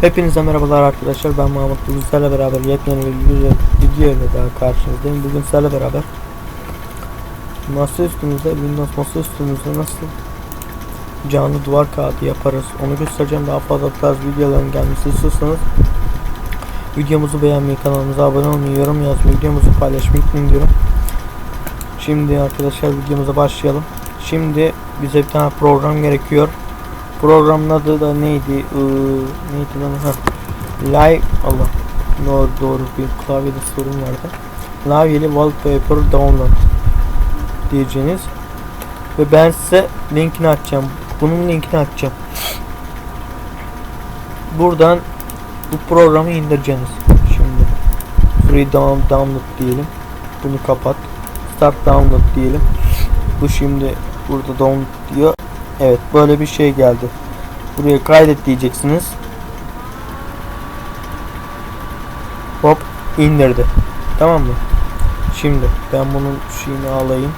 Hepinize merhabalar arkadaşlar. Ben Mahmut. Bugün sizlerle beraber yepyeni bir video, ile daha karşınızdayım. Bugün sizlerle beraber masa üstümüzde Windows masa üstümüzde nasıl canlı duvar kağıdı yaparız onu göstereceğim. Daha fazla tarz videoların gelmesi istiyorsanız videomuzu beğenmeyi kanalımıza abone olmayı yorum yazmayı videomuzu paylaşmayı unutmayın diyorum. Şimdi arkadaşlar videomuza başlayalım. Şimdi bize bir tane program gerekiyor Programın adı da neydi? Ee, neydi lan? Ha. Live Allah. Doğru, doğru bir klavyede sorun vardı. İle wallpaper download diyeceğiniz. Ve ben size linkini açacağım. Bunun linkini açacağım. Buradan bu programı indireceksiniz. Şimdi free down, download diyelim. Bunu kapat. Start download diyelim. Bu şimdi burada download diyor. Evet böyle bir şey geldi. Buraya kaydet diyeceksiniz. Hop indirdi. Tamam mı? Şimdi ben bunun şeyini alayım.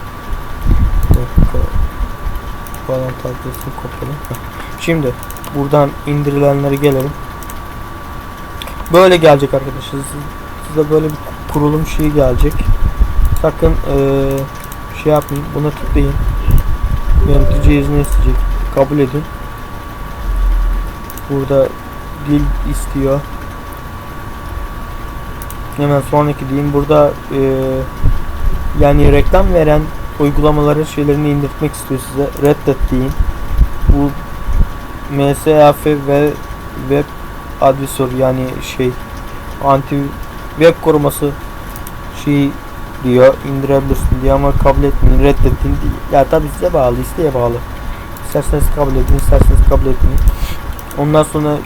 Falan tablesini kopyalayayım. Heh. Şimdi buradan indirilenlere gelelim. Böyle gelecek arkadaşlar. Siz- Size böyle bir kurulum şeyi gelecek. Sakın eee, şey yapmayın. Buna tıklayın. Yönetici izni isteyecek. Kabul edin. Burada dil istiyor. Hemen sonraki diyeyim. Burada eee, yani reklam veren uygulamaların şeylerini indirtmek istiyor size. Reddet deyin. Bu MSAF ve web advisor yani şey anti web koruması şey diyor indirebilirsin diyor ama kabul etmeyin reddettin. Ya tabi size bağlı isteğe bağlı. İsterseniz kabul edin isterseniz kabul etmeyin. Ondan sonra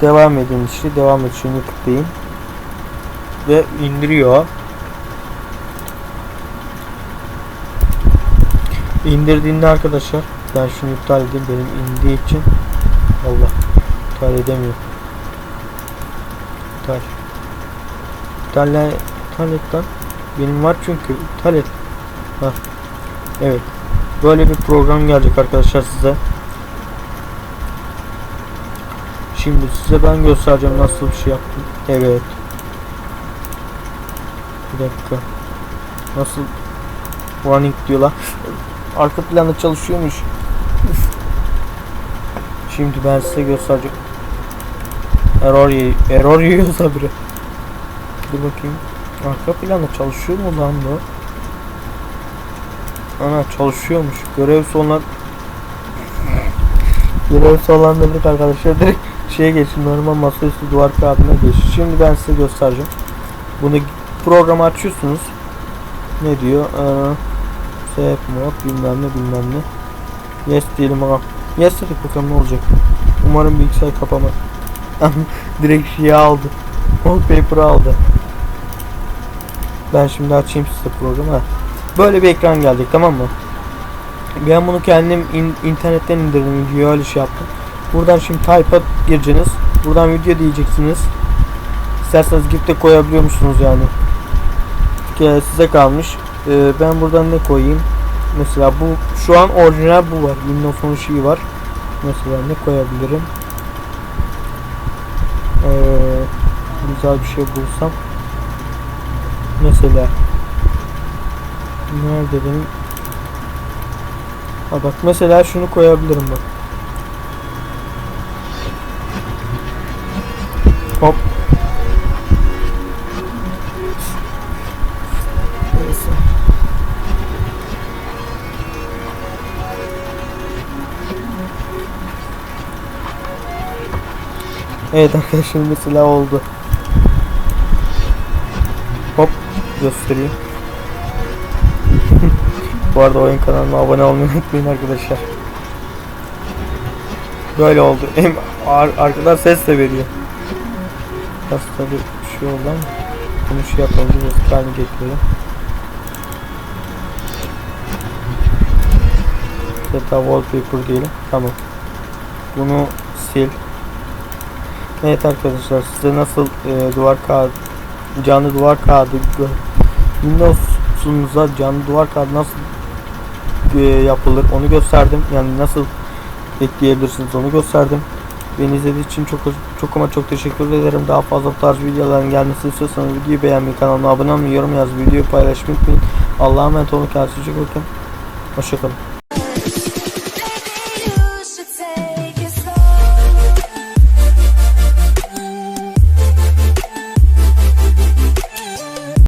devam edin işte devam et şunu tıklayın. Ve indiriyor. İndirdiğinde arkadaşlar ben şunu iptal edeyim benim indiği için Allah iptal edemiyor. İptal. İptal, iptal et lan. Benim var çünkü iptal. Hah. Evet. Böyle bir program gelecek arkadaşlar size. Şimdi size ben göstereceğim nasıl bir şey yaptım. Evet. Bir dakika. Nasıl running diyorlar. Arka planda çalışıyormuş. Şimdi ben size göstereceğim. Error, error yiyorsa biri. Dur bakayım. Arka planda çalışıyor mu lan bu? Ana çalışıyormuş. Görev sonlar Görev sonlandırdık arkadaşlar. Direkt şeye geçin. Normal masaüstü duvar kağıdına geç. Şimdi ben size göstereceğim. Bunu programı açıyorsunuz. Ne diyor? Ee, save mode bilmem ne bilmem ne. Yes diyelim ama. Yes dedik bakalım ne olacak. Umarım bilgisayar kapamaz. Direkt şeyi aldı. Wallpaper'ı aldı. Ben şimdi açayım size programı. Böyle bir ekran gelecek tamam mı? Ben bunu kendim in- internetten indirdim video öyle yaptım. Buradan şimdi type'a gireceksiniz. Buradan video diyeceksiniz. İsterseniz gif de koyabiliyor musunuz yani? Ki size kalmış. Ee, ben buradan ne koyayım? Mesela bu şu an orijinal bu var. Windows'un şeyi var. Mesela ne koyabilirim? Ee, güzel bir şey bulsam. Mesela Nerede benim? Ha bak mesela şunu koyabilirim bak. Hop. Evet arkadaşlar mesela oldu. Göstereyim. Bu arada oyun kanalıma abone olmayı unutmayın arkadaşlar. Böyle oldu. Hem ar arkadan ses de veriyor. Biraz tabi bir şey oldu ama bunu şey yapalım. Biraz haline getirelim. Hatta wallpaper diyelim. Tamam. Bunu sil. Evet arkadaşlar size nasıl e, duvar kağıdı canlı duvar kağıdı Windows'unuza canlı duvar kağıdı nasıl e, yapılır onu gösterdim. Yani nasıl ekleyebilirsiniz onu gösterdim. Beni izlediğiniz için çok çok ama çok teşekkür ederim. Daha fazla bu tarz videoların gelmesini istiyorsanız videoyu beğenmeyi, kanalıma abone olmayı, yorum yazmayı, videoyu paylaşmayı unutmayın. Allah'a emanet olun. Kendinize çok. Hoşçakalın.